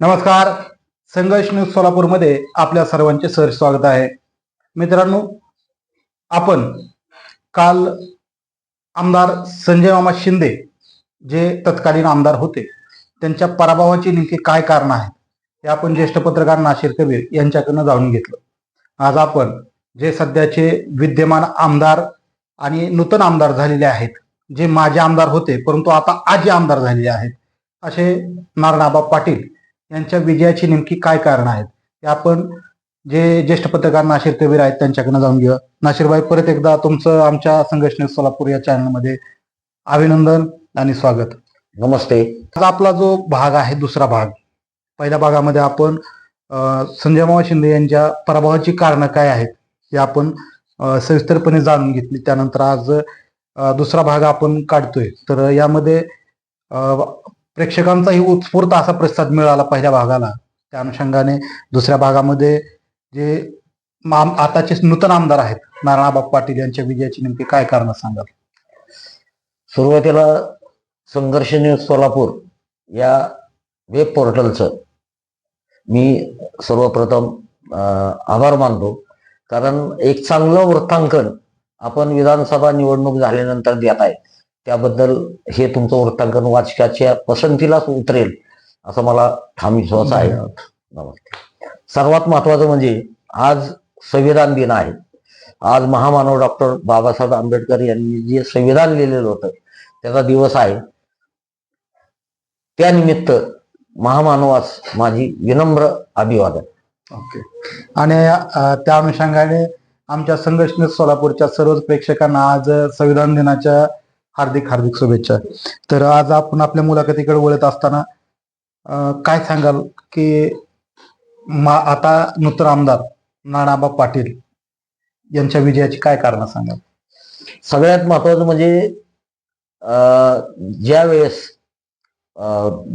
नमस्कार. संघर्ष न्यूज सोलापूरमध्ये आपल्या सर्वांचे सर स्वागत आहे. मित्रांनो आपण काल आमदार संजय मामा शिंदे जे तत्कालीन आमदार होते त्यांच्या पराभवाची नेमकी काय कारण आहेत हे आपण ज्येष्ठ पत्रकार नाशिर कबीर यांच्याकडनं जाणून घेतलं. आज आपण जे सध्याचे विद्यमान आमदार आणि नूतन आमदार झालेले आहेत जे माजी आमदार होते परंतु आता आजी आमदार झालेले आहेत असे नारणाबाब पाटील यांच्या विजयाची नेमकी काय कारण आहेत हे आपण जे ज्येष्ठ पत्रकार नाशिर कबीर आहेत त्यांच्याकडनं जाऊन घेऊया. नाशिरबाई परत एकदा तुमचं आमच्या संघर्ष न्यूज सोलापूर या चॅनलमध्ये अभिनंदन आणि स्वागत. नमस्ते. आज आपला जो भाग आहे दुसरा भाग पहिल्या भागामध्ये आपण संजय मामा शिंदे यांच्या पराभवाची कारणं काय आहेत हे आपण सविस्तरपणे जाणून घेतली. त्यानंतर आज दुसरा भाग आपण काढतोय. तर यामध्ये प्रेक्षकांचाही उत्स्फूर्त असा प्रतिसाद मिळाला पहिल्या भागाला. त्या अनुषंगाने दुसऱ्या भागामध्ये जे आताचे नूतन आमदार आहेत नारायणाबाब पाटील यांच्या विजयाची नेमकी काय कारण सांगाल? सुरुवातीला संघर्ष न्यूज सोलापूर या वेब पोर्टलचं मी सर्वप्रथम आभार मानतो. कारण एक चांगलं वृत्तांकन आपण विधानसभा निवडणूक झाल्यानंतर देत आहे त्याबद्दल हे तुमचं वृत्तांकन वाचकाच्या पसंतीलाच उतरेल असं मला ठाम विश्वास आहे. नमस्ते. सर्वात महत्वाचं म्हणजे आज संविधान दिन आहे. आज महामानव डॉक्टर बाबासाहेब आंबेडकर यांनी जे संविधान लिहिलेलं होतं त्याचा दिवस आहे. त्यानिमित्त महामानवास माझी विनम्र अभिवादन. ओके. आणि त्या अनुषंगाने आमच्या न्यूज सोलापूरच्या सर्वच प्रेक्षकांना आज संविधान दिनाच्या हार्दिक हार्दिक शुभेच्छा. तर आज आपण आपल्या मुलाखतीकडे वळत असताना काय सांगाल की मा आता नूतन आमदार नानाबा पाटील यांच्या विजयाची काय कारण सांगाल? सगळ्यात महत्वाचं म्हणजे अं, ज्या वेळेस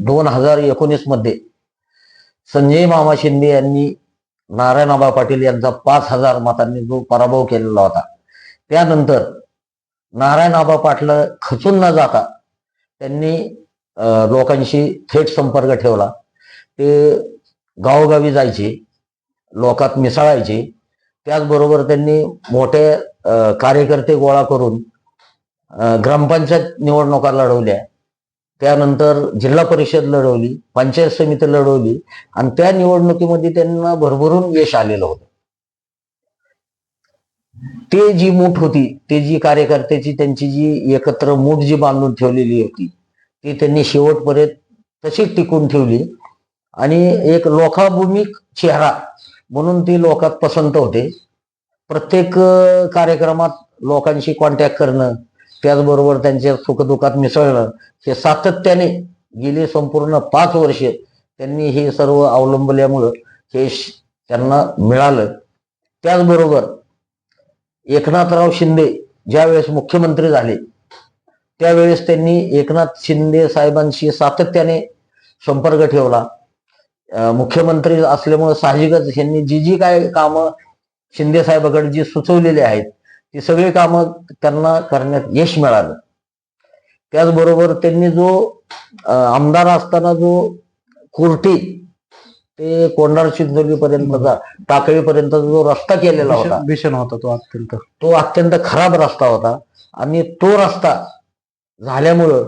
दोन हजार एकोणीसमध्ये संजय मामा शिंदे यांनी नारायणाबा पाटील यांचा पाच हजार मतांनी जो पराभव केलेला होता त्यानंतर नारायण आबा पाटलं खचून न जाता त्यांनी लोकांशी थेट संपर्क ठेवला. ते गावोगावी जायचे लोकात मिसळायचे. त्याचबरोबर त्यांनी मोठे कार्यकर्ते गोळा करून ग्रामपंचायत निवडणुका लढवल्या. त्यानंतर जिल्हा परिषद लढवली पंचायत समिती लढवली आणि त्या निवडणुकीमध्ये त्यांना भरभरून यश आलेलं होतं. ते जी मूठ होती ते जी कार्यकर्त्याची त्यांची जी एकत्र मूठ जी बांधून ठेवलेली होती ती त्यांनी शेवटपर्यंत तशीच टिकून ठेवली. आणि एक लोकाभूमिक चेहरा म्हणून ती लोकात पसंत होते. प्रत्येक कार्यक्रमात लोकांशी कॉन्टॅक्ट करणं त्याचबरोबर त्यांच्या सुखदुःखात मिसळणं हे सातत्याने गेली संपूर्ण पाच वर्षे त्यांनी हे सर्व अवलंबल्यामुळं हे त्यांना मिळालं. त्याचबरोबर एकनाथराव शिंदे ज्यावेळेस मुख्यमंत्री झाले त्यावेळेस त्यांनी एकनाथ शिंदे साहेबांशी सातत्याने संपर्क ठेवला. मुख्यमंत्री असल्यामुळे साहजिकच यांनी जी जी काय कामं शिंदे साहेबाकडे जी सुचवलेली आहेत ती सगळी कामं त्यांना करण्यात यश मिळालं. त्याचबरोबर त्यांनी जो आमदार असताना जो कुर्टी ते कोंडार पर्यंतचा टाकळीपर्यंतचा जो रस्ता केलेला होता भीषण- होता तो अत्यंत तो अत्यंत खराब रस्ता होता आणि तो रस्ता झाल्यामुळं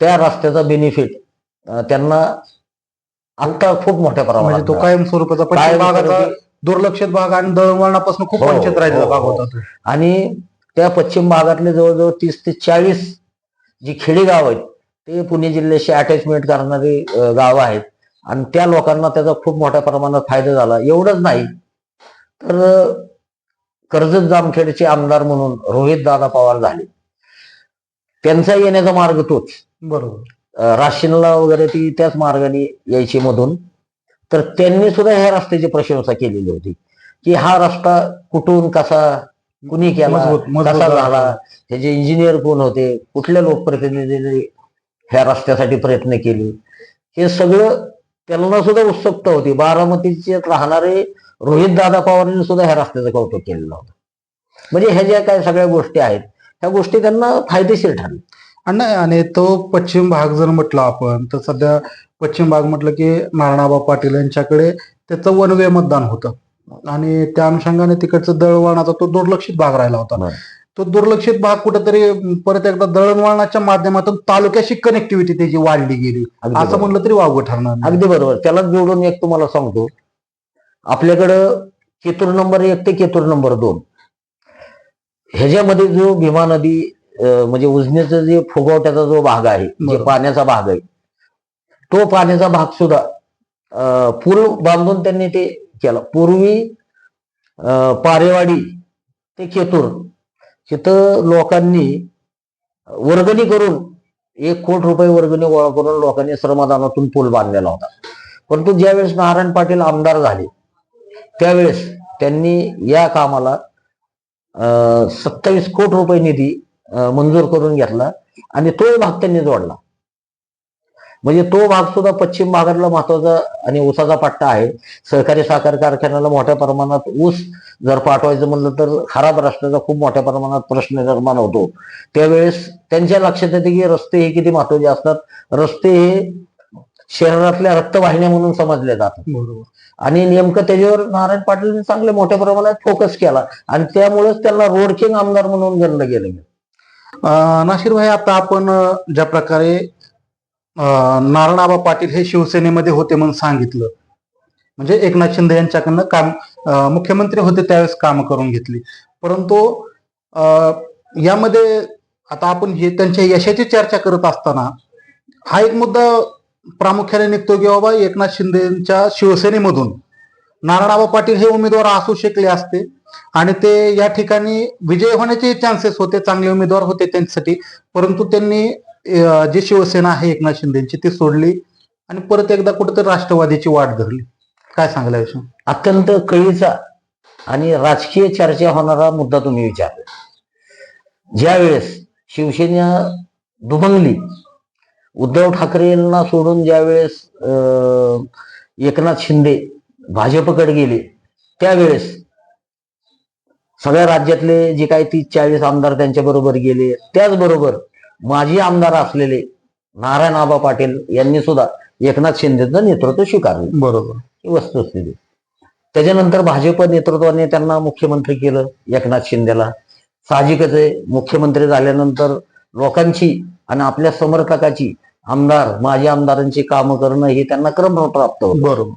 त्या रस्त्याचा बेनिफिट त्यांना आता खूप मोठ्या म्हणजे प्रमाणात तो मिळाला. कायम स्वरूपाचा दुर्लक्षित भाग आणि दळणवळणापासून खूप हो, वंचित राहिलेला हो, भाग हो. होता तो. आणि त्या पश्चिम भागातले जवळजवळ तीस ते चाळीस जी खेडी गाव आहेत ते पुणे जिल्ह्याशी अटॅचमेंट करणारी गावं आहेत आणि त्या लोकांना त्याचा खूप मोठ्या प्रमाणात फायदा झाला. एवढंच नाही तर कर्जत जामखेडचे आमदार म्हणून रोहित दादा पवार झाले. त्यांचा येण्याचा मार्ग तोच. बरोबर. राशीनला वगैरे ती त्याच मार्गाने यायची मधून. तर त्यांनी सुद्धा ह्या रस्त्याची प्रशंसा केलेली होती की हा रस्ता कुठून कसा कुणी केला कसा झाला. त्याचे इंजिनियर कोण होते कुठल्या लोकप्रतिनिधींनी ह्या रस्त्यासाठी प्रयत्न केले हे सगळं त्यांना सुद्धा उत्सुकता होती. बारामतीचे राहणारे रोहित दादा पवारांनी सुद्धा ह्या रस्त्याचं कौतुक केलेलं होतं. म्हणजे ह्या ज्या काय सगळ्या गोष्टी आहेत ह्या गोष्टी त्यांना फायदेशीर ठरल्या. आणि नाही आणि तो पश्चिम भाग जर म्हटलं आपण तर सध्या पश्चिम भाग म्हटलं की नारायणबा पाटील यांच्याकडे त्याचं वन वे मतदान होतं. आणि त्या अनुषंगाने तिकडचं दळणवळणाचा तो दुर्लक्षित भाग राहिला होता. तो दुर्लक्षित भाग कुठेतरी परत एकदा दळणवळणाच्या माध्यमातून तालुक्याशी कनेक्टिव्हिटी त्याची वाढली गेली असं. म्हणलं तरी वावगं ठरणार. अगदी बरोबर त्याला जोडून एक तुम्हाला सांगतो आपल्याकडं केतूर नंबर एक ते केतूर नंबर दोन ह्याच्यामध्ये जो भीमा नदी म्हणजे उजनीचा जे फुगवट्याचा जो भाग आहे जे. पाण्याचा भाग आहे तो पाण्याचा भाग सुद्धा अं, पूल बांधून त्यांनी ते केलं पूर्वी पारेवाडी ते केतूर तिथं लोकांनी वर्गणी करून एक कोट रुपये वर्गणी गोळा करून लोकांनी श्रमदानातून पूल बांधलेला होता. परंतु ज्यावेळेस नारायण पाटील आमदार झाले त्यावेळेस त्यांनी या कामाला सत्तावीस कोट रुपये निधी मंजूर करून घेतला आणि तो भाग त्यांनी जोडला. म्हणजे तो भाग सुद्धा पश्चिम भागातला महत्त्वाचा आणि ऊसाचा पट्टा आहे. सहकारी साखर कारखान्याला मोठ्या प्रमाणात ऊस जर पाठवायचं म्हणलं तर खराब रस्त्याचा खूप मोठ्या प्रमाणात प्रश्न निर्माण होतो. त्यावेळेस त्यांच्या लक्षात येते की रस्ते हे किती महत्त्वाचे असतात. रस्ते हे शहरातल्या रक्तवाहिन्या म्हणून समजले जातात. आणि नेमकं त्याच्यावर नारायण पाटील चांगले मोठ्या प्रमाणात फोकस केला. आणि त्यामुळेच त्यांना रोड किंग आमदार म्हणून गणलं गेलं. नाशिर भाई आता आपण ज्या प्रकारे नारणाबा पाटील हे शिवसेनेमध्ये होते म्हणून सांगितलं. म्हणजे एकनाथ शिंदे यांच्याकडनं काम मुख्यमंत्री होते त्यावेळेस काम करून घेतली. परंतु यामध्ये आता आपण हे त्यांच्या यशाची चर्चा करत असताना हा एक मुद्दा प्रामुख्याने निघतो की बाबा एकनाथ शिंदेच्या शिवसेनेमधून नारायणाबा पाटील हे उमेदवार असू शकले असते आणि ते या ठिकाणी विजय होण्याचे चान्सेस होते चांगले उमेदवार होते त्यांच्यासाठी. परंतु त्यांनी जी शिवसेना आहे एकनाथ शिंदेची ती सोडली आणि परत एकदा कुठेतरी राष्ट्रवादीची वाट धरली. काय सांगला विषय अत्यंत कळीचा आणि राजकीय चर्चा होणारा मुद्दा तुम्ही विचारला. ज्यावेळेस शिवसेना दुभंगली उद्धव ठाकरेंना सोडून ज्यावेळेस अं, एकनाथ शिंदे भाजपकडे गेले त्यावेळेस सगळ्या राज्यातले जे काही तीस चाळीस आमदार त्यांच्याबरोबर गेले त्याचबरोबर माजी आमदार असलेले नारायण आबा पाटील यांनी सुद्धा एकनाथ शिंदेचं नेतृत्व स्वीकारलं. बरोबर. ही वस्तुस्थिती. त्याच्यानंतर भाजप नेतृत्वाने त्यांना मुख्यमंत्री केलं एकनाथ शिंदेला. साहजिकच आहे मुख्यमंत्री झाल्यानंतर लोकांची आणि आपल्या समर्थकाची आमदार माजी आमदारांची कामं करणं हे त्यांना क्रमप्राप्त होतं. बरोबर.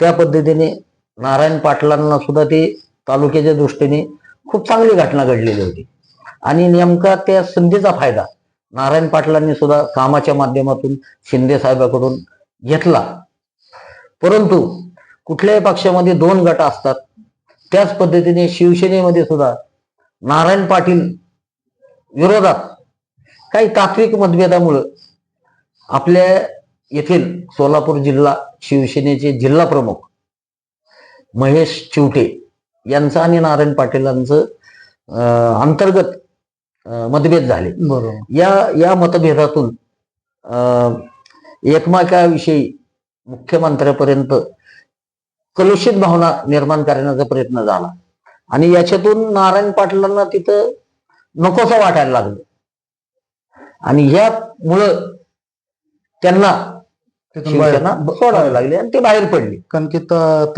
त्या पद्धतीने नारायण पाटलांना सुद्धा ते तालुक्याच्या दृष्टीने खूप चांगली घटना घडलेली होती. आणि नेमका त्या संधीचा फायदा नारायण पाटलांनी सुद्धा कामाच्या माध्यमातून शिंदे साहेबाकडून घेतला. परंतु कुठल्याही पक्षामध्ये दोन गट असतात त्याच पद्धतीने शिवसेनेमध्ये सुद्धा नारायण पाटील विरोधात काही तात्विक मतभेदामुळं आपल्या येथील सोलापूर जिल्हा शिवसेनेचे जिल्हा प्रमुख महेश चिवटे यांचं आणि नारायण पाटीलांचं अंतर्गत मतभेद झाले. या या मतभेदातून अं, एकमेकाविषयी मुख्यमंत्र्यापर्यंत कलुषित भावना निर्माण करण्याचा प्रयत्न झाला. आणि याच्यातून नारायण पाटलांना तिथं नकोसं वाटायला लागलं. आणि ह्यामुळं त्यांना सोडावी लागली आणि ते बाहेर पडली. कारण की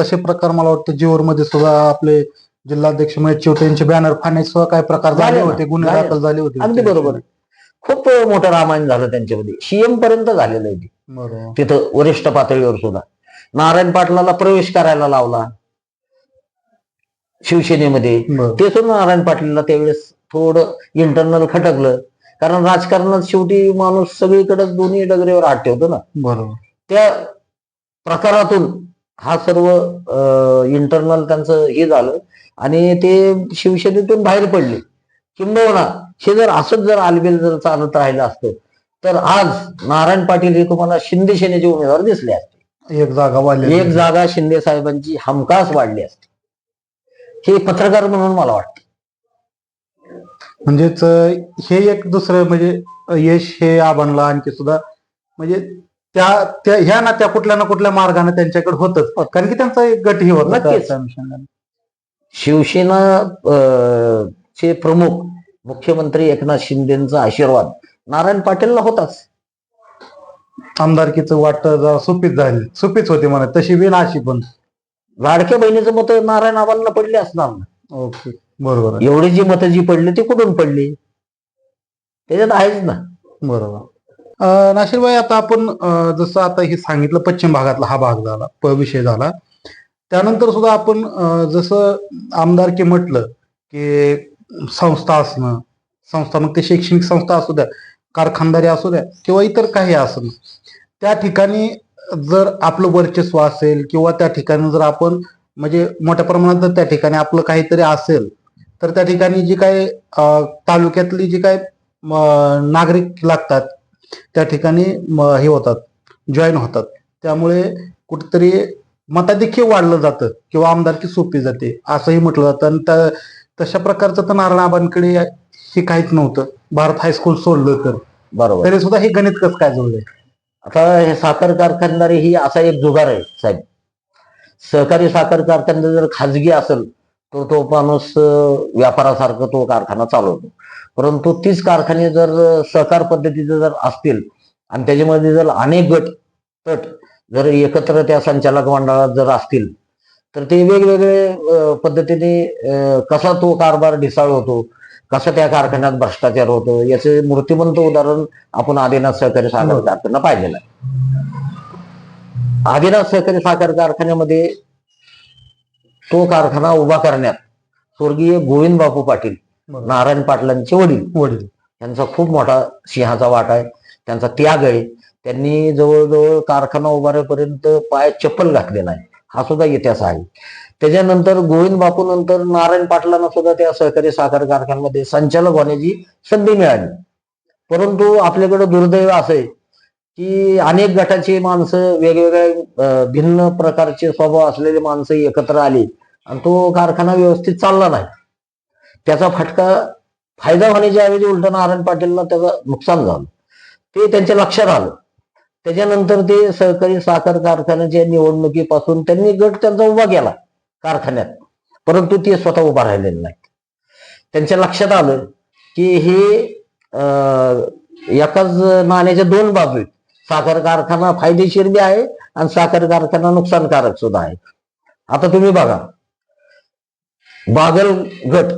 तसे प्रकार मला वाटतं जीवर मध्ये सुद्धा आपले जिल्हाध्यक्ष महेश चिवटे यांचे बॅनर फाडण्याचे सुद्धा काही प्रकार झाले झाले ना, होते गुन्हे झाले. दाखल झाले होते अगदी बरोबर. खूप मोठं रामायण झालं त्यांच्यामध्ये. सीएम पर्यंत झालेलं आहे ते. बरोबर. तिथं वरिष्ठ पातळीवर सुद्धा. नारायण पाटलाला प्रवेश करायला लावला. शिवसेनेमध्ये. बरोबर ते सुद्धा नारायण पाटीलला त्यावेळेस थोडं इंटरनल खटकलं. कारण राजकारणात शेवटी माणूस सगळीकडे दोन्ही डगरेवर हात ठेवतो ना. बरोबर. त्या प्रकारातून हा सर्व इंटरनल त्यांचं हे झालं आणि ते शिवसेनेतून बाहेर पडले. किंबहुना हे जर असंच जर आलबेल जर चालत राहिलं असतं तर आज नारायण पाटील हे तुम्हाला शिंदे सेनेचे उमेदवार दिसले असते. एक जागा वाढली एक जागा शिंदे साहेबांची हमखास वाढली असते. हे पत्रकार म्हणून मला वाटतं. म्हणजेच हे एक दुसरं म्हणजे यश हे आबांना आणखी सुद्धा म्हणजे त्या त्या ह्या ना त्या कुठल्या ना कुठल्या मार्गाने त्यांच्याकडे होतच. कारण की त्यांचा एक होता नक्कीच. त्या अनुषंगाने. शिवसेना अं, चे प्रमुख मुख्यमंत्री एकनाथ शिंदेचा आशीर्वाद नारायण पाटीलला होताच. आमदारकीचं वाट जरा सोपीच झाली सोपीच होती म्हणा तशी बी ना अशी पण. लाडक्या बहिणीचं मत नारायण आबांना पडले असणार ना. ओके बरोबर आहे. एवढी जी मतं जी पडली ती कुठून पडली? त्याच्यात आहेच ना. बरोबर. नाशिरबाई आता आपण जसं आता हे सांगितलं पश्चिम भागातला हा भाग झाला प विषय झाला. त्यानंतर सुद्धा आपण जसं जसं आमदारकी म्हटलं की संस्था असणं संस्था मग ते शैक्षणिक संस्था असू द्या कारखानदारी असू द्या किंवा इतर काही असणं त्या ठिकाणी जर आपलं वर्चस्व असेल किंवा त्या ठिकाणी जर आपण म्हणजे मोठ्या प्रमाणात जर त्या ठिकाणी आपलं काहीतरी असेल तर त्या ठिकाणी जी काय तालुक्यातली जी काय नागरिक लागतात त्या ठिकाणी हे होतात जॉईन होतात. त्यामुळे कुठेतरी मताधिक्य वाढलं जातं किंवा आमदारकी सोपी जाते असंही म्हटलं जातं. आणि त्या तशा प्रकारचं तर नारायणाबांकडे हे काहीच नव्हतं. भारत हायस्कूल सोडलं तर. बरोबर. तरी सुद्धा हे गणित कसं काय जुळलंय आता हे साखर कारखानदारी ही असा एक जुगार आहे साहेब. सहकारी साखर कारखाना जर खाजगी असेल तर तो माणूस व्यापारासारखं तो कारखाना चालवतो परंतु तीच कारखाने जर सहकार पद्धतीचे जर असतील आणि त्याच्यामध्ये जर अनेक गट तट जर एकत्र त्या संचालक मंडळात जर असतील तर ते वेगवेगळे पद्धतीने कसा तो कारभार ढिसाळ होतो कसा त्या कारखान्यात भ्रष्टाचार होतो याचे मूर्तिमंत उदाहरण आपण आदिनाथ सहकारी साखर. कारखाना पाहिलेला आहे आदिनाथ सहकारी साखर कारखान्यामध्ये तो कारखाना उभा करण्यात स्वर्गीय गोविंद बापू पाटील. नारायण पाटलांचे वडील. वडील. यांचा खूप मोठा सिंहाचा वाटा आहे. त्यांचा त्याग आहे. त्यांनी जवळजवळ कारखाना उभारेपर्यंत पायात चप्पल घातलेला आहे. हा सुद्धा इतिहास आहे. त्याच्यानंतर गोविंद बापू नंतर नारायण पाटलांना सुद्धा त्या सहकारी साखर कारखान्यामध्ये संचालक होण्याची संधी मिळाली. परंतु आपल्याकडे दुर्दैव असं आहे की अनेक गटाची माणसं वेगवेगळ्या भिन्न प्रकारचे स्वभाव असलेले माणसं एकत्र आली आणि तो कारखाना व्यवस्थित चालला नाही. त्याचा फटका फायदा होण्याच्या ऐवजी उलट नारायण पाटीलला त्याचं नुकसान झालं. ते त्यांच्या लक्षात आलं. त्याच्यानंतर ते सहकारी साखर कारखान्याच्या निवडणुकीपासून त्यांनी गट त्यांचा उभा केला कारखान्यात. परंतु ते स्वतः उभा राहिलेले नाहीत. त्यांच्या लक्षात आलं की हे एकाच नाण्याच्या दोन बाजू आहेत. साखर कारखाना फायदेशीर बी आहे आणि साखर कारखाना नुकसानकारक सुद्धा आहे. आता तुम्ही बघा. बागल गट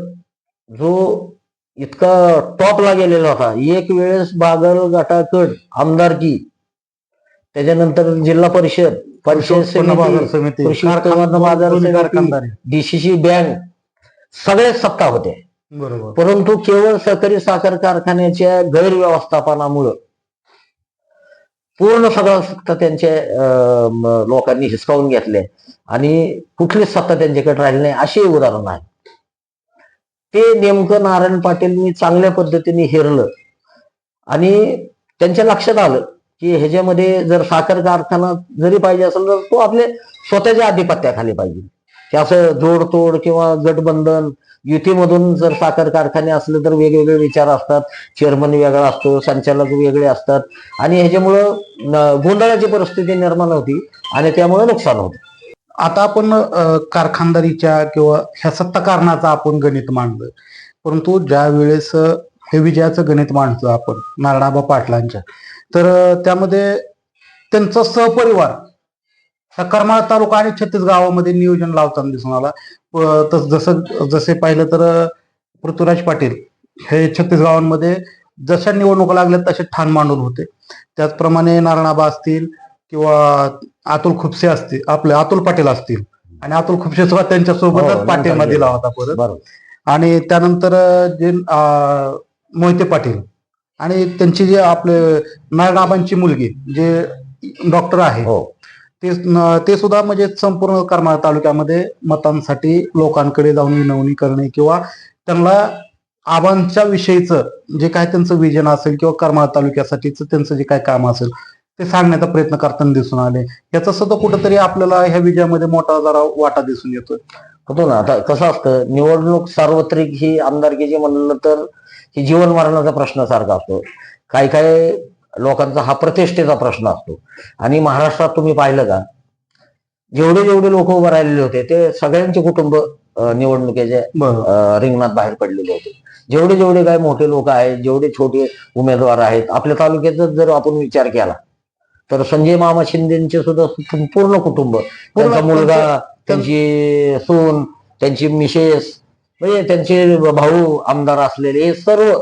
जो इतका टॉपला गेलेला होता. एक वेळेस बागल गटाकड आमदारकी त्याच्यानंतर जिल्हा परिषद बाजार समिती डीसीसी बँक सगळ्याच सत्ता होत्या बरोबर. परंतु केवळ सहकारी साखर कारखान्याच्या गैरव्यवस्थापनामुळं पूर्ण सगळं सत्ता त्यांच्या अं, लोकांनी हिसकावून घेतले. आणि कुठलीच सत्ता त्यांच्याकडे राहिली नाही अशी उदाहरण आहे. ते नेमकं नारायण पाटीलनी चांगल्या पद्धतीने हेरलं. आणि त्यांच्या लक्षात आलं की ह्याच्यामध्ये जर साखर कारखाना जरी पाहिजे असेल तर तो आपले स्वतःच्या आधिपत्याखाली पाहिजे. की असं जोडतोड किंवा गटबंधन युतीमधून जर साखर कारखाने असले तर वेगवेगळे विचार असतात. चेअरमन वेगळा असतो संचालक वेगळे असतात. आणि ह्याच्यामुळं गोंधळाची परिस्थिती निर्माण होती आणि त्यामुळे नुकसान होतं. आता आपण कारखानदारीच्या किंवा ह्या सत्ता कारणाचा आपण गणित मांडलं. परंतु ज्या वेळेस हे विजयाचं गणित मांडतो आपण नारायणाबा पाटलांच्या तर त्यामध्ये त्यांचा सहपरिवार ह्या तालुका आणि छत्तीस गावामध्ये नियोजन लावताना दिसून आला. जसं जसे पाहिलं तर पृथ्वीराज पाटील हे छत्तीस गावांमध्ये जशा निवडणुका लागल्या तसे ठाण मांडून होते. त्याचप्रमाणे नारायणाबा असतील किंवा अतुल खुपसे असतील आपले अतुल पाटील असतील आणि अतुल खुपसे सुद्धा हो, त्यांच्यासोबतच नंतर पाठिंबा गेले. दिला होता परत. आणि त्यानंतर जे मोहिते पाटील आणि त्यांची जे आपले नारायणाबांची मुलगी जे डॉक्टर आहे हो. ते ते सुद्धा म्हणजे संपूर्ण करमाळा तालुक्यामध्ये मतांसाठी लोकांकडे जाऊन विनवणी करणे किंवा त्यांना आबांच्या विषयीचं जे काय त्यांचं विजन असेल किंवा करमाळा तालुक्यासाठीचं त्यांचं जे काय काम असेल ते सांगण्याचा प्रयत्न करताना दिसून आले. याचा सुद्धा कुठंतरी आपल्याला ह्या विजयामध्ये मोठा जरा वाटा दिसून येतोय. होतो ना. आता कसं असतं निवडणूक सार्वत्रिक ही आमदारकीची म्हणलं तर ही जीवन मरणाचा प्रश्न सारखा असतो. काही काही लोकांचा हा प्रतिष्ठेचा प्रश्न असतो. आणि महाराष्ट्रात तुम्ही पाहिलं का जेवढे जेवढे लोक उभे राहिलेले होते ते सगळ्यांचे कुटुंब निवडणुकीच्या रिंगणात बाहेर पडलेले होते. जेवढे जेवढे काय मोठे लोक आहेत जेवढे छोटे उमेदवार आहेत आपल्या तालुक्याचा जर आपण विचार केला तर संजय मामा शिंदेचे सुद्धा पूर्ण कुटुंब त्यांचा मुलगा त्यांची सून त्यांची मिसेस म्हणजे त्यांचे भाऊ आमदार असलेले हे सर्व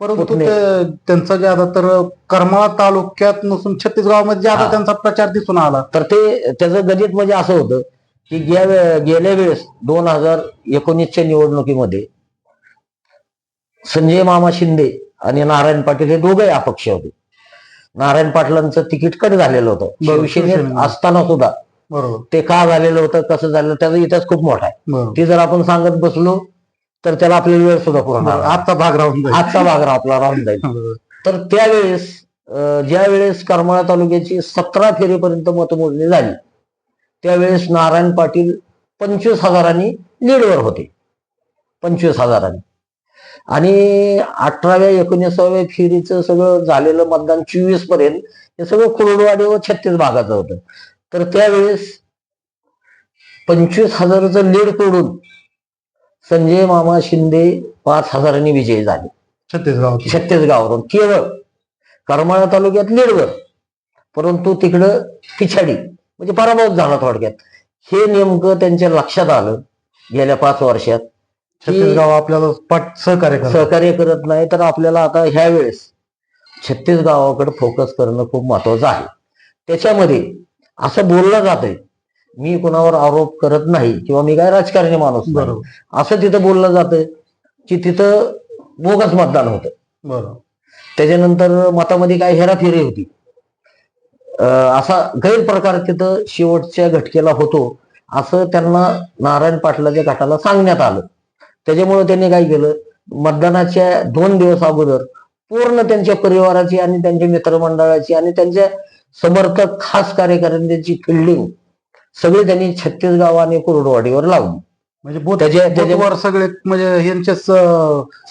परंतु पुतणे. ते- त्यांचा ज्यादा तर करमाळा तालुक्यात नसून छत्तीसगावमध्ये ज्यादा हा. त्यांचा प्रचार दिसून आला. तर ते त्याचं गणित म्हणजे असं होतं की गे- गेल्या वेळेस दोन हजार एकोणीसच्या निवडणुकीमध्ये संजय मामा शिंदे आणि नारायण पाटील हे दोघे अपक्ष होते. नारायण पाटलांचं तिकीट कट झालेलं होतं. बरोबर, शिवसेनेत शिवसेनेत. असताना सुद्धा. बरोबर. ते का झालेलं होतं कसं झालं त्याचा इतिहास खूप मोठा आहे. बरोबर. ते जर आपण सांगत बसलो तर त्याला आपल्याला वेळ सुद्धा पूर्ण. आजचा भाग राहून जाईल. आजचा भाग आपला राहून जाईल. तर त्यावेळेस ज्या वेळेस करमाळा तालुक्याची सतरा फेरीपर्यंत मतमोजणी झाली त्यावेळेस नारायण पाटील पंचवीस हजारांनी लीडवर होते. पंचवीस हजारांनी. आणि अठराव्या एकोणीसाव्या फेरीचं सगळं झालेलं मतदान चोवीसपर्यंत हे सगळं कुर्डवाडी व छत्तीस भागाचं होतं. तर त्यावेळेस पंचवीस हजाराचं लीड तोडून संजय मामा शिंदे पाच हजारांनी विजयी झाले. छत्तीसगाव. छत्तीसगाववरून केवळ करमाळा तालुक्यात लीडवर परंतु तिकडं पिछाडी म्हणजे पराभव झाला थोडक्यात. हे नेमकं त्यांच्या लक्षात आलं गेल्या पाच वर्षात. छत्तीसगाव आपल्याला पट सहकार्य सहकार्य करत नाही तर आपल्याला आता ह्या वेळेस छत्तीसगावाकडे फोकस करणं खूप महत्वाचं आहे. त्याच्यामध्ये असं बोललं जातंय मी कोणावर आरोप करत नाही किंवा मी काय राजकारणी माणूस नाही. असं तिथं बोललं जातंय की तिथं बोगस मतदान होतं. बरोबर. त्याच्यानंतर मतामध्ये काय हेराफेरी होती. असा गैरप्रकार तिथं शेवटच्या घटकेला होतो असं त्यांना नारायण पाटलाच्या गटाला सांगण्यात आलं. त्याच्यामुळे त्यांनी काय केलं मतदानाच्या दोन दिवस अगोदर पूर्ण त्यांच्या परिवाराची आणि त्यांच्या मित्रमंडळाची आणि त्यांच्या समर्थक खास कार्यकर्त्यांची फिल्डिंग सगळी त्यांनी छत्तीसगाव आणि कुरडवाडीवर लावली म्हणजे बोथ त्याच्या- त्याच्या- बोथवर सगळे म्हणजे यांचे स-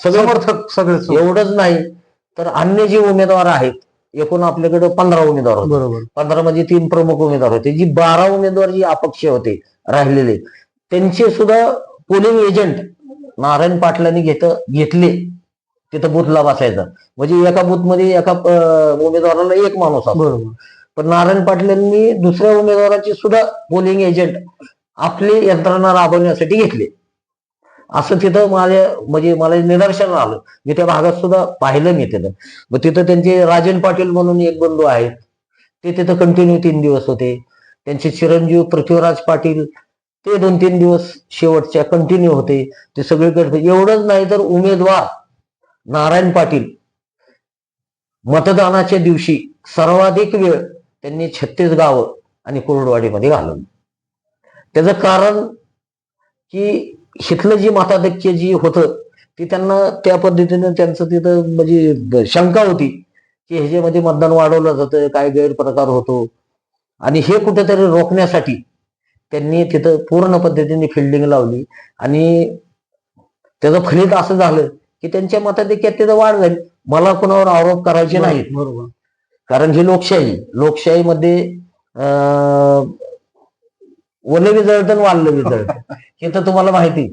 सगळे समर्थक सगळे एवढंच नाही तर अन्य जे उमेदवार आहेत एकूण आपल्याकडे पंधरा उमेदवार होते. बरोबर. पंधरा म्हणजे तीन प्रमुख उमेदवार होते. जी बारा उमेदवार जी अपक्ष होते राहिलेले त्यांचे सुद्धा पोलिंग एजंट नारायण पाटलांनी घेत घेतले. तिथं बुथला बसायचा. म्हणजे एका बुथमध्ये एका अं, उमेदवाराला एक माणूस असतो. बरोबर. पण नारायण पाटलांनी दुसऱ्या उमेदवाराची सुद्धा पोलिंग एजंट आपली यंत्रणा राबवण्यासाठी घेतली. असं तिथं माझ्या म्हणजे मला निदर्शन आलं. मी त्या भागात सुद्धा पाहिलं मी तिथं. मग तिथं त्यांचे राजन पाटील म्हणून एक बंधू आहेत. ते तिथं कंटिन्यू तीन दिवस होते. त्यांचे चिरंजीव पृथ्वीराज पाटील ते दोन तीन दिवस शेवटच्या कंटिन्यू होते. ते सगळीकडे एवढंच नाही तर उमेदवार नारायण पाटील मतदानाच्या दिवशी सर्वाधिक वेळ त्यांनी छत्तीस गावं आणि कुर्डवाडीमध्ये घालवली त्याचं कारण की इथलं जी मताधिक्य जी होतं ती त्यांना त्या पद्धतीनं त्यांचं तिथं म्हणजे शंका होती की ह्याच्यामध्ये मतदान वाढवलं जातं काय गैरप्रकार होतो. आणि हे कुठेतरी रोखण्यासाठी त्यांनी तिथं पूर्ण पद्धतीने फिल्डिंग लावली. आणि त्याचं फलित असं झालं की त्यांच्या मताधिक्यात तिथं वाढ झाली. मला कोणावर आरोप करायचे नाहीत. बरोबर. कारण ही लोकशाही लोकशाहीमध्ये ओलं बी जळतं आणि वाढलं बी जळतं हे तर तुम्हाला माहिती.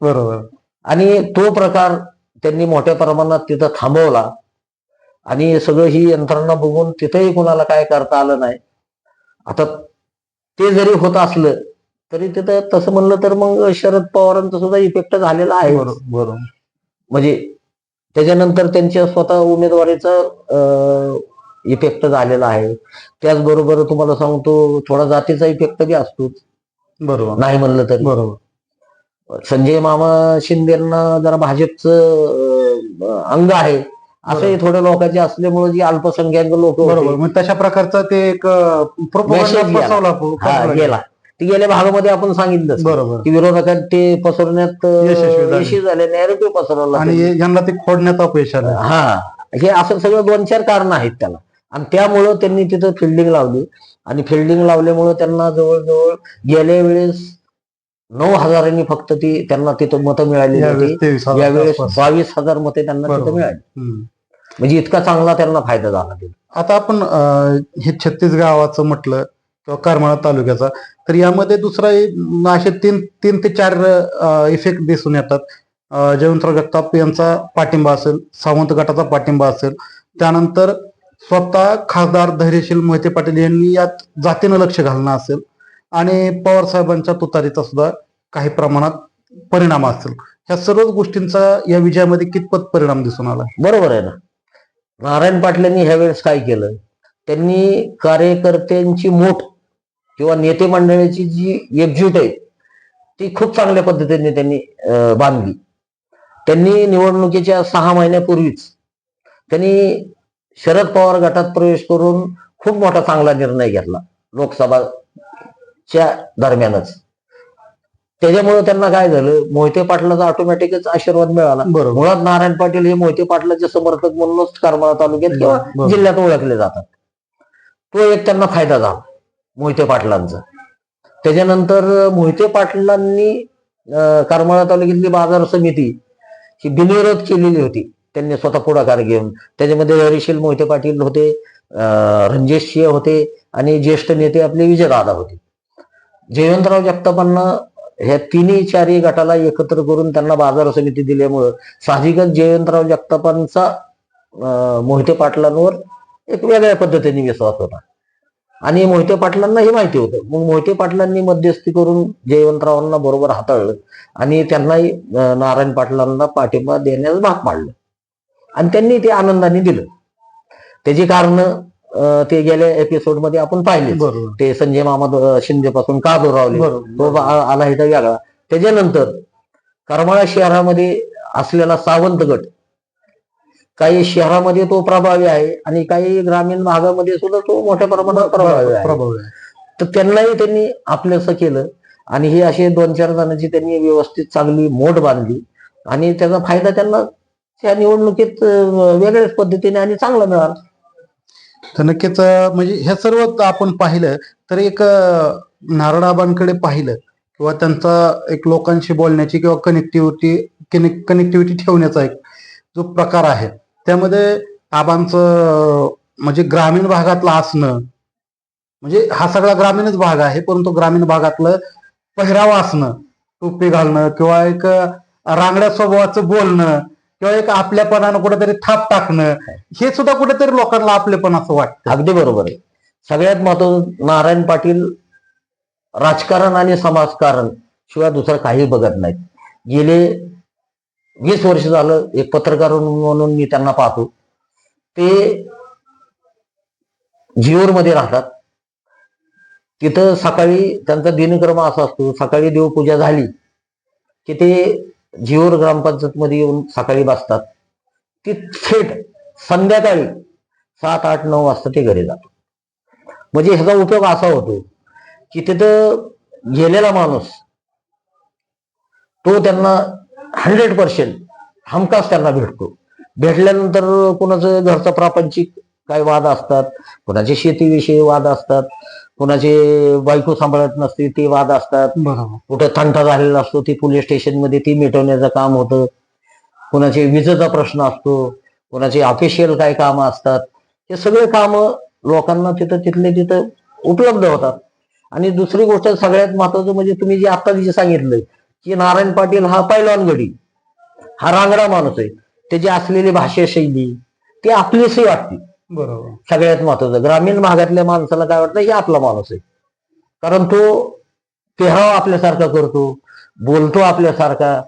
बरोबर. आणि तो प्रकार त्यांनी मोठ्या प्रमाणात तिथं थांबवला. आणि सगळं ही यंत्रणा बघून तिथंही कोणाला काय करता आलं नाही. आता ते जरी होत असलं तरी तिथं तसं म्हणलं तर मग शरद पवारांचा सुद्धा इफेक्ट झालेला आहे. बरोबर बरोबर. म्हणजे त्याच्यानंतर त्यांच्या स्वतः उमेदवारीचा इफेक्ट झालेला आहे. त्याचबरोबर तुम्हाला सांगतो थोडा जातीचा इफेक्ट बी असतोच. बरोबर. नाही म्हणलं तरी. बरोबर. संजय मामा शिंदेना जरा भाजपचं अंग आहे. असंही थोड्या लोकांचे असल्यामुळे जी अल्पसंख्याक लोक बरोबर. तशा प्रकारचा ते एक गेला. ते गेल्या भागामध्ये आपण सांगितलं बरोबर. की विरोधकात ते पसरवण्यात अं, यशस्वी झाले. नॅरेटिव्ह पसरवला आणि हे- यांना ते खोडण्यात अपयश आलं. हा. हे असं सगळं दोन चार कारण आहेत त्याला. आणि त्यामुळं त्यांनी तिथं फिल्डिंग लावली आणि फिल्डिंग लावल्यामुळं त्यांना जवळजवळ गेल्या वेळेस नऊ हजारांनी फक्त ती त्यांना तिथं मतं मिळाली यावेळेस होती. बावीस हजार मते त्यांना. तिथं मिळाली. म्हणजे इतका चांगला त्यांना फायदा झाला. आता आपण हे छत्तीस गावाचं म्हटलं किंवा करमाळा तालुक्याचा तर यामध्ये दुसरा असे तीन तीन ते चार इफेक्ट दिसून येतात जयवंतराव जगताप यांचा पाठिंबा असेल सावंत गटाचा पाठिंबा असेल त्यानंतर स्वतः खासदार धैर्यशील मोहिते पाटील यांनी यात जातीनं लक्ष घालणं असेल आणि पवार साहेबांच्या तुतारीचा सुद्धा काही प्रमाणात परिणाम असेल. ह्या सर्वच गोष्टींचा या विजयामध्ये कितपत परिणाम दिसून आला? बरोबर आहे ना. नारायण पाटलांनी ह्या वेळेस काय केलं? त्यांनी कार्यकर्त्यांची मोठ किंवा नेते मंडळाची जी एकजूट आहे ती खूप चांगल्या पद्धतीने त्यांनी बांधली. त्यांनी निवडणुकीच्या सहा महिन्यापूर्वीच त्यांनी शरद पवार गटात प्रवेश करून खूप मोठा चांगला निर्णय घेतला लोकसभाच्या दरम्यानच. त्याच्यामुळे त्यांना काय झालं? मोहिते पाटलाचा ऑटोमॅटिकच आशीर्वाद मिळाला. बरोबर. मुळात नारायण पाटील हे मोहिते पाटलाचे समर्थक म्हणूनच करमाळा तालुक्यात किंवा. जिल्ह्यात ओळखले जातात. तो एक त्यांना फायदा झाला मोहिते पाटलांचा. त्याच्यानंतर मोहिते पाटलांनी करमाळा तालुक्यातली बाजार समिती ही बिनविरोध केलेली होती. त्यांनी स्वतः पुढाकार घेऊन. त्याच्यामध्ये हरिशील मोहिते पाटील होते रणजेश सिंह होते आणि ज्येष्ठ नेते आपले विजय विजयदादा होते. जयवंतराव जगतापांना ह्या तिन्ही चारही गटाला एकत्र करून त्यांना बाजार समिती दिल्यामुळं साहजिकच जयवंतराव जगतापांचा मोहिते पाटलांवर एक वेगळ्या पद्धतीने विश्वास होता. आणि मोहिते पाटलांना हे माहिती होतं. मग मोहिते पाटलांनी मध्यस्थी करून जयवंतरावांना बरोबर हाताळलं आणि त्यांनाही नारायण पाटलांना पाठिंबा देण्यास भाग पाडलं. आणि त्यांनी ते आनंदाने दिलं. त्याची कारण ते गेल्या एपिसोडमध्ये आपण पाहिले ते संजय मामा शिंदे पासून का दुरावले? तो आला इथं वेगळा त्याच्यानंतर करमाळा शहरामध्ये असलेला सावंत गट काही शहरामध्ये तो प्रभावी आहे आणि काही ग्रामीण भागामध्ये सुद्धा तो मोठ्या प्रमाणात प्रभावी आहे. प्रभावी आहे. तर त्यांनाही त्यांनी आपलंसं केलं आणि हे असे दोन चार जणांची त्यांनी व्यवस्थित चांगली मोठ बांधली आणि त्याचा फायदा त्यांना त्या निवडणुकीत वेगळ्याच पद्धतीने आणि चांगला मिळाला. तर नक्कीच म्हणजे हे सर्व आपण पाहिलं तर एक नारळाबांकडे पाहिलं किंवा त्यांचा एक लोकांशी बोलण्याची किंवा कनेक्टिव्हिटी कनेक्टिव्हिटी ठेवण्याचा एक जो प्रकार आहे त्यामध्ये आबांचं म्हणजे ग्रामीण भागातलं असणं म्हणजे हा सगळा ग्रामीणच भाग आहे परंतु ग्रामीण भागातलं पहिराव असणं टोपी घालणं किंवा एक रांगड्या स्वभावाचं बोलणं किंवा एक आपल्यापणानं कुठेतरी थाप टाकणं हे सुद्धा कुठेतरी लोकांना आपलेपण असं वाटतं. अगदी बरोबर आहे. सगळ्यात महत्वाचं नारायण पाटील राजकारण आणि समाजकारण शिवाय दुसरं काही बघत नाहीत. गेले वीस वर्ष झालं एक पत्रकार म्हणून मी त्यांना पाहतो. ते जिओरमध्ये राहतात. तिथं सकाळी त्यांचा दिनक्रम असा असतो सकाळी देवपूजा झाली की ते जीवर ग्रामपंचायत मध्ये येऊन सकाळी बसतात. ती थेट संध्याकाळी सात आठ नऊ वाजता ते घरी जातात. म्हणजे ह्याचा उपयोग असा होतो की तिथं गेलेला माणूस तो त्यांना हंड्रेड पर्सेंट हमखास त्यांना भेटतो. भेटल्यानंतर कुणाचं घरचा प्रापंचिक काही वाद असतात कुणाचे शेतीविषयी वाद असतात कुणाचे बायको सांभाळत नसते ते वाद असतात. बरोबर. कुठं तंटा झालेला असतो ती पोलीस स्टेशनमध्ये ती मिटवण्याचं काम होतं. कुणाचे विजेचा प्रश्न असतो कुणाचे ऑफिशियल काय कामं असतात. हे सगळे कामं लोकांना तिथं तिथले तिथं उपलब्ध होतात. आणि दुसरी गोष्ट सगळ्यात महत्वाचं म्हणजे तुम्ही जे आता जे सांगितलं की नारायण पाटील हा पैलवान गडी हा रांगडा माणूस आहे. त्याची असलेली भाषा शैली ती आपलीशी वाटते. बरोबर. सगळ्यात महत्वाचं. ग्रामीण भागातल्या माणसाला काय वाटतं हे आपला माणूस आहे. कारण तो पेहराव आपल्यासारखा करतो बोलतो आपल्यासारखा.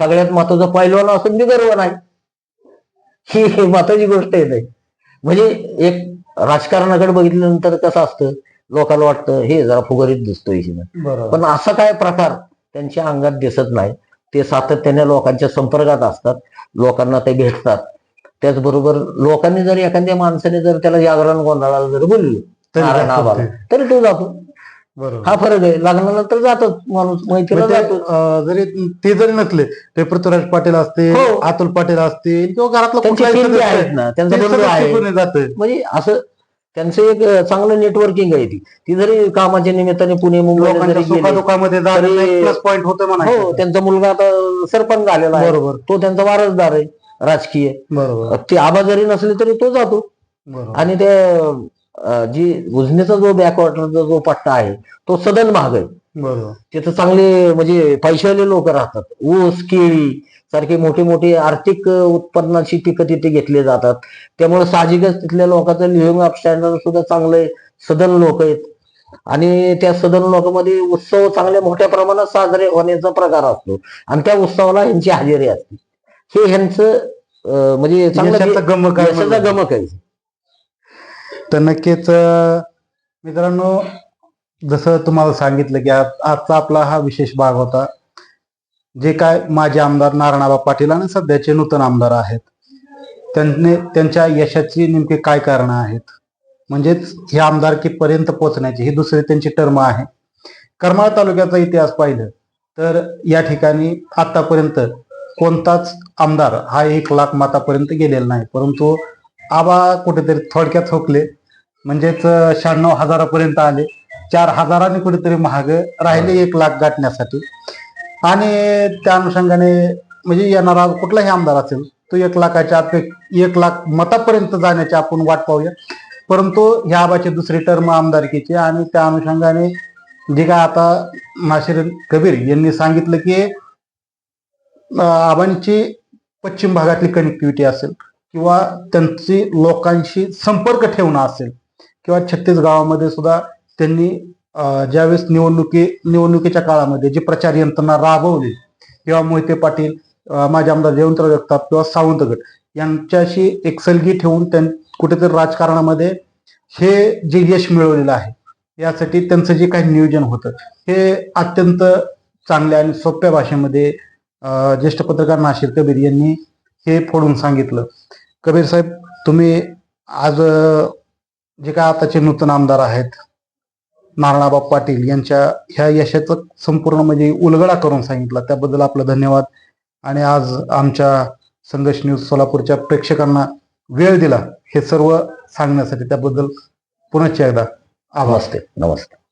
सगळ्यात महत्वाचं पैलवान असून बी गर्व नाही ही ही महत्वाची गोष्ट आहे नाही म्हणजे एक राजकारणाकडे बघितल्यानंतर कसं असतं लोकांना वाटतं हे जरा फुगरीत दिसतोय पण असा काय प्रकार त्यांच्या अंगात दिसत नाही. ते सातत्याने लोकांच्या संपर्कात असतात. लोकांना ते भेटतात. त्याचबरोबर लोकांनी जर एखाद्या माणसाने जर त्याला जागरण गोंधळाला जर बोललो तरी ते. तरी जातो. बरोबर. हा फरक आहे. लग्नानंतर जातो माणूस मैत्रीला मग ते, जातो अं, जरी ते जरी नसले ते पृथ्वीराज पाटील असतील हो. अतुल पाटील असतील किंवा घरातला आहेत ना त्यांचा म्हणजे असं त्यांचं एक चांगलं नेटवर्किंग आहे ती. ती जरी कामाच्या निमित्ताने पुणे तरी- होतं हो त्यांचा मुलगा आता सरपंच झालेला आहे. बरोबर. तो त्यांचा वारसदार आहे. राजकीय. बरोबर. ते आबा जरी नसले तरी तो जातो. बरोबर. आणि ते अं, जी उजनीचा जो बॅकवॉटरचा जो पट्टा आहे तो सदन भाग आहे. बरोबर. तिथं चांगले म्हणजे पैशावाले लोक राहतात. ऊस केळी सारखे मोठे मोठे आर्थिक अ, उत्पन्नाची पिकं तिथे घेतली जातात. त्यामुळे साहजिकच तिथल्या लोकांचं लिव्हिंग अप स्टँडर्ड सुद्धा चांगलं आहे सदन लोक आहेत. आणि त्या सदन लोकांमध्ये उत्सव चांगल्या मोठ्या प्रमाणात साजरे होण्याचा प्रकार असतो. आणि त्या उत्सवाला ह्यांची हजेरी असते. हे ह्यांचं म्हणजे यशाचा गमक आहे यशाचा. गमक आहे. तर नक्कीच अं, मित्रांनो जसं तुम्हाला सांगितलं की आज- आजचा आपला हा विशेष भाग होता जे काय माजी आमदार नारायणबा पाटील आणि सध्याचे नूतन आमदार आहेत त्यांनी त्यांच्या यशाची नेमके काय कारण आहेत? म्हणजेच हे आमदारकीपर्यंत पोहोचण्याची ही दुसरी त्यांची टर्म आहे. करमाळ तालुक्याचा इतिहास पाहिलं तर या ठिकाणी आतापर्यंत कोणताच आमदार हा एक लाख मतापर्यंत गेलेला नाही. परंतु आबा कुठेतरी थोडक्यात ठोकले म्हणजेच शहाण्णव हजारापर्यंत आले. चार हजारांनी कुठेतरी महाग राहिले एक लाख गाठण्यासाठी. आणि त्या अनुषंगाने म्हणजे येणारा कुठलाही आमदार असेल तो एक लाखाच्या एक लाख मतापर्यंत जाण्याची आपण वाट पाहूया. परंतु ह्या आबाची दुसरी टर्म आमदारकीची आणि त्या अनुषंगाने जे काय आता नाशिर कबीर यांनी सांगितलं की आबांची पश्चिम भागातली कनेक्टिव्हिटी असेल किंवा त्यांची लोकांशी संपर्क ठेवणं असेल किंवा छत्तीसगावामध्ये सुद्धा त्यांनी ज्यावेळेस निवडणुकी निवडणुकीच्या काळामध्ये जी प्रचार यंत्रणा राबवली किंवा मोहिते पाटील माझे आमदार जयवंतराव जगताप किंवा सावंतगड यांच्याशी एक सलगी ठेवून त्यां कुठेतरी राजकारणामध्ये हे जे यश मिळवलेलं आहे यासाठी त्यांचं जे काही नियोजन होतं हे अत्यंत चांगल्या आणि सोप्या भाषेमध्ये ज्येष्ठ पत्रकार नाशिर कबीर यांनी हे फोडून सांगितलं. कबीर साहेब तुम्ही आज जे काय आताचे नूतन आमदार आहेत नारायणाबाब पाटील यांच्या ह्या यशाचं संपूर्ण म्हणजे उलगडा करून सांगितला. त्याबद्दल आपलं धन्यवाद. आणि आज आमच्या संघर्ष न्यूज सोलापूरच्या प्रेक्षकांना वेळ दिला. हे सर्व सांगण्यासाठी त्याबद्दल पुनश्च एकदा आभार. नमस्ते. नमस्ते.